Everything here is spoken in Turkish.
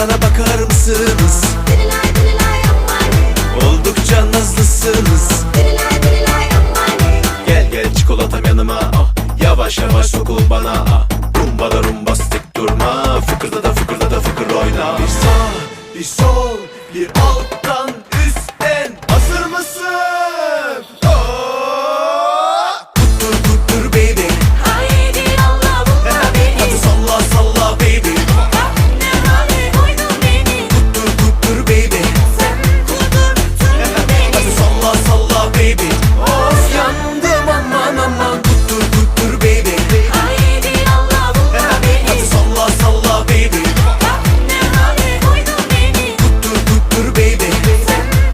bana bakar mısınız? Oldukça nazlısınız. Gel gel çikolatam yanıma. Ah Yavaş yavaş sokul bana. Ah Rumba da rumbastik durma. Fıkırda da fıkırda da fıkır oyna. Bir sağ bir sol bir altta.